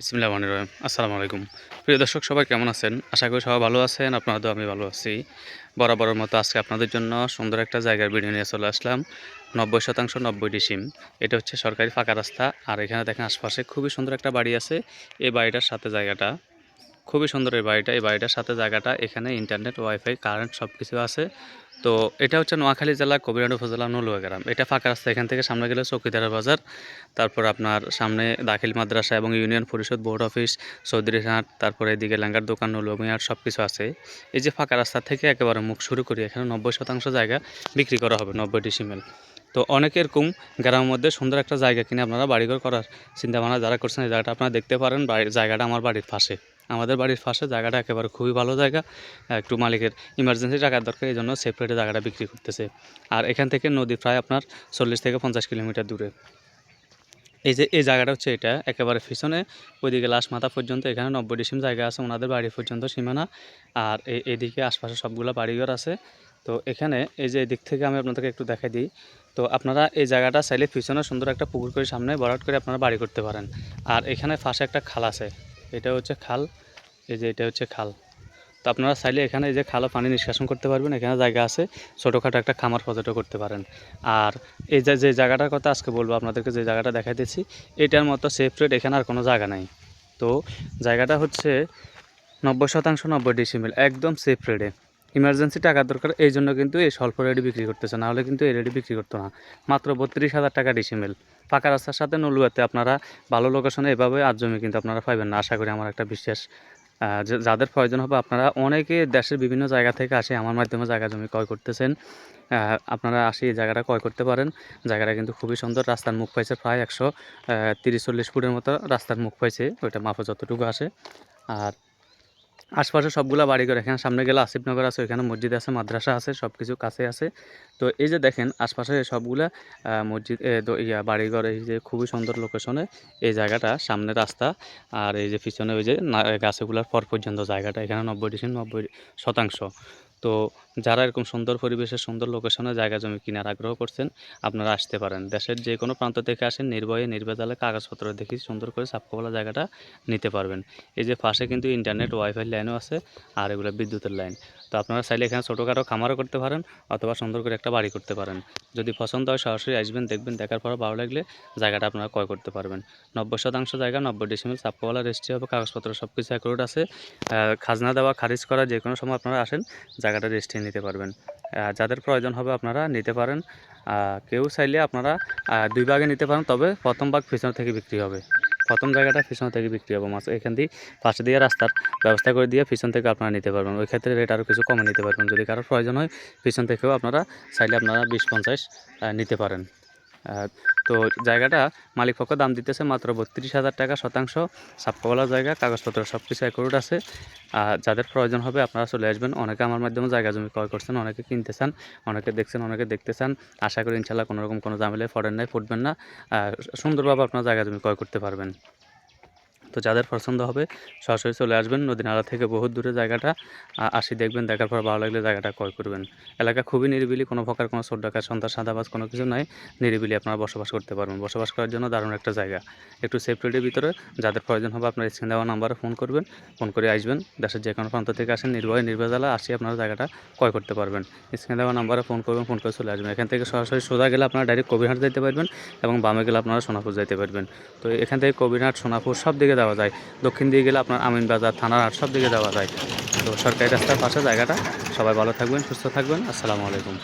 বিসমিল্লাহ রহমানির রহিম। আসসালামু আলাইকুম। প্রিয় দর্শক, সবাই কেমন আছেন? আশা করি সবাই ভালো আছেন, আপনারা তো আমি ভালো আছি। বরাবরের মতো আজকে আপনাদের জন্য সুন্দর একটা জায়গার ভিডিও নিয়ে চলে আসলাম। নব্বই শতাংশ নব্বই ডিসিম এটা হচ্ছে সরকারি ফাঁকা রাস্তা। আর এখানে দেখেন আশপাশে খুবই সুন্দর একটা বাড়ি আছে। এই বাড়িটার সাথে জায়গাটা খুবই সুন্দর এই বাড়িটা। এই বাড়িটার সাথে জায়গাটা, এখানে ইন্টারনেট ওয়াইফাই কারেন্ট সব কিছু আছে। তো এটা হচ্ছে নোয়াখালী জেলা কবিরাট উপজেলা নলুয়া গ্রাম এটা ফাঁকা রাস্তা, এখান থেকে সামনে গেলে চৌকিদারা বাজার। তারপর আপনার সামনে দাখিল মাদ্রাসা এবং ইউনিয়ন পরিষদ বোর্ড অফিস চৌধুরীহাট তারপরে এদিকে ল্যাঙ্গার দোকান নলুমিয়ার সব কিছু আছে। এই যে ফাঁকা রাস্তা থেকে একেবারে মুখ শুরু করি, এখানে নব্বই শতাংশ জায়গা বিক্রি করা হবে, নব্বই ডিসিমেল তো অনেক এরকম গ্রামের মধ্যে সুন্দর একটা জায়গা কিনে আপনারা বাড়িঘর করার চিন্তাভাবনা যারা করছেন, এই জায়গাটা আপনারা দেখতে পারেন জায়গাটা আমার বাড়ির পাশে। আমাদের বাড়ির পাশে জায়গাটা একেবারে খুবই ভালো জায়গা। একটু মালিকের ইমার্জেন্সি টাকার দরকার এই জন্য সেপারেটে জায়গাটা বিক্রি করতেছে। আর এখান থেকে নদী প্রায় আপনার চল্লিশ থেকে পঞ্চাশ কিলোমিটার দূরে। এই যে, এই জায়গাটা হচ্ছে এটা, একেবারে পিছনে, ওইদিকে লাশ মাথা পর্যন্ত, এখানে নব্বই ডিসিম জায়গা আছে, ওনাদের বাড়ি পর্যন্ত সীমানা। আর এই এদিকে আশপাশে সবগুলো বাড়িঘর আছে। তো এখানে, এই যে এদিক থেকে আমি আপনাদেরকে একটু দেখাই দিই। তো আপনারা এই জায়গাটা চাইলে পিছনে সুন্দর একটা পুকুর করে সামনে বরাট করে আপনারা বাড়ি করতে পারেন। আর এখানে পাশে একটা খাল আছে। এটা হচ্ছে খাল, এই যে এটা হচ্ছে খাল। তো আপনারা চাইলে এখানে এই যে খালো পানি নিষ্কাশন করতে পারবেন, এখানে জায়গা আছে, ছোটোখাটো একটা খামার পর্যটন করতে পারেন। আর এই যে যে জায়গাটার কথা আজকে বলব, আপনাদেরকে যে জায়গাটা দেখাইতেছি এটার মতো সেফ রেট এখানে আর কোনো জায়গা নাই। তো জায়গাটা হচ্ছে নব্বই শতাংশ নব্বই ডিসিমিল একদম সেফ রেডে ইমার্জেন্সি টাকা দরকার এই জন্য কিন্তু এই স্বল্প রেডি বিক্রি করতেছে। নাহলে কিন্তু এই রেডি বিক্রি করতো না। মাত্র বত্রিশ হাজার টাকা ডিসিমেল পাকা রাস্তার সাথে নলুয়াতে আপনারা ভালো লোকেশনে এভাবে আজ জমি কিন্তু আপনারা পাইবেন না। আশা করি আমার একটা বিশ্বাস যাদের প্রয়োজন হবে আপনারা অনেকে দেশের বিভিন্ন জায়গা থেকে আসে, আমার মাধ্যমে জায়গা জমি ক্রয় করতেছেন। আপনারা আসে এই জায়গাটা ক্রয় করতে পারেন। জায়গাটা কিন্তু খুবই সুন্দর, রাস্তার মুখ পাইছে প্রায় একশো তিরিশ চল্লিশ ফুটের মতো রাস্তার মুখ পাইছে। ওইটা মাপে যতটুকু আসে। আর আশপাশে সবগুলা বাড়িঘর, এখানে সামনে গেলে আসিফনগর আছে, ওইখানে মসজিদ আছে, মাদ্রাসা আছে সব কিছু কাছে আছে। তো এই যে দেখেন, আশপাশে সবগুলা মসজিদ ইয়া, বাড়িঘর, এই যে খুবই সুন্দর লোকেশনে এই জায়গাটা, সামনে রাস্তা, আর এই যে পিছনে ওই যে গাছগুলার পর পর্যন্ত জায়গাটা, এখানে নব্বই ডিসেন্ট নব্বই শতাংশ। তো যারা এরকম সুন্দর পরিবেশে সুন্দর লোকেশনে জায়গা জমি কেনার আগ্রহ করছেন, আপনারা আসতে পারেন। দেশের যে কোনো প্রান্ত থেকে আসেন, নির্ভয়ে, নির্ভেজালে কাগজপত্র দেখি সুন্দর করে সাপকোলা জায়গাটা নিতে পারবেন। এই যে পাশে কিন্তু ইন্টারনেট ওয়াইফাই লাইনও আছে, আর এগুলো বিদ্যুতের লাইন আপনারা চাইলে এখানে ছোটোখাটো খামারও করতে পারেন অথবা সুন্দর করে একটা বাড়ি করতে পারেন। যদি পছন্দ হয় সরাসরি আসবেন, দেখবেন, দেখার পর ভালো লাগলে জায়গাটা আপনারা ক্রয় করতে পারবেন। নব্বই শতাংশ জায়গা, নব্বই ডিসিমিল সাপকোলা রেজিস্ট্রি হবে, কাগজপত্র সব কিছু অ্যাকুরেট আছে খাজনা দেওয়া, খারিজ করা, যে কোনো সময় আপনারা আসেন, জায়গাটা রেজিস্ট্রি নিতে পারবেন। যাদের প্রয়োজন হবে আপনারা নিতে পারেন। কেউ চাইলে আপনারা দুই ভাগে নিতে পারেন, তবে প্রথম ভাগ পিছন থেকে বিক্রি হবে। প্রথম জায়গাটা পিছন থেকে বিক্রি হবে মাছ। এখান দিয়ে পাশে দিয়ে রাস্তার ব্যবস্থা করে দিয়ে পিছন থেকে আপনারা নিতে পারবেন। ওই ক্ষেত্রে রেট আরও কিছু কমে নিতে পারবেন। যদি কারোর প্রয়োজন হয়, পিছন থেকেও আপনারা চাইলে আপনারা বিশ পঞ্চাশ নিতে পারেন। তো জায়গাটা মালিক পক্ষ দাম দিতেছে মাত্র বত্রিশ হাজার টাকা শতাংশ সাপকাওয়ালা জায়গা, কাগজপত্র সব কিছু অ্যাকুরেট আছে। আর যাদের প্রয়োজন হবে আপনারা চলে আসবেন। অনেকে আমার মাধ্যমে জায়গা জমি ক্রয় করছেন, অনেকে কিনতে চান অনেকে দেখছেন, অনেকে দেখতে চান আশা করি ইনশাল্লাহ কোনোরকম কোনো জামেলে ফরেন নাই ফুটবেন না। সুন্দরভাবে আপনারা জায়গা জমি ক্রয় করতে পারবেন। তো যাদের পছন্দ হবে সরাসরি চলে আসবেন নদী নালা থেকে বহুত দূরে জায়গাটা আসি দেখবেন, দেখার পর ভালো লাগলে জায়গাটা ক্রয় করবেন। এলাকা খুবই নিরিবিলি, কোনো প্রকার কোনো চোর ডাকাত, সন্ত্রাস, সাদাবাজ কোনো কিছু নাই, নিরিবিলি আপনারা বসবাস করতে পারবেন। বসবাস করার জন্য দারুণ একটা জায়গা। একটু সেফটির ভিতরে যাদের প্রয়োজন হবে আপনার স্ক্রিন দেওয়া নাম্বারে ফোন করবেন ফোন করে আসবেন, দেশের যে কোনো প্রান্ত থেকে আসেন, নির্ভয় নির্ভেজালা আসি আপনারা জায়গাটা ক্রয় করতে পারবেন। স্ক্রিন দেওয়া নাম্বারে ফোন করবেন ফোন করে চলে আসবেন। এখান থেকে সরাসরি সোজা গেলে আপনারা ডাইরেক্ট কবিরহাট যেতে পারবেন এবং বামে গেলে আপনারা সোনাপুর যেতে পারবেন। তো এখান থেকে কবিরহাট, সোনাপুর সব দিকে যাওয়া যায়। দক্ষিণ দিকে গেলে আপনার আমিন বাজার থানার সব দিকে যাওয়া যায়। তো সরকারি রাস্তার পাশে জায়গাটা। সবাই ভালো থাকবেন, সুস্থ থাকবেন। আসসালামু আলাইকুম।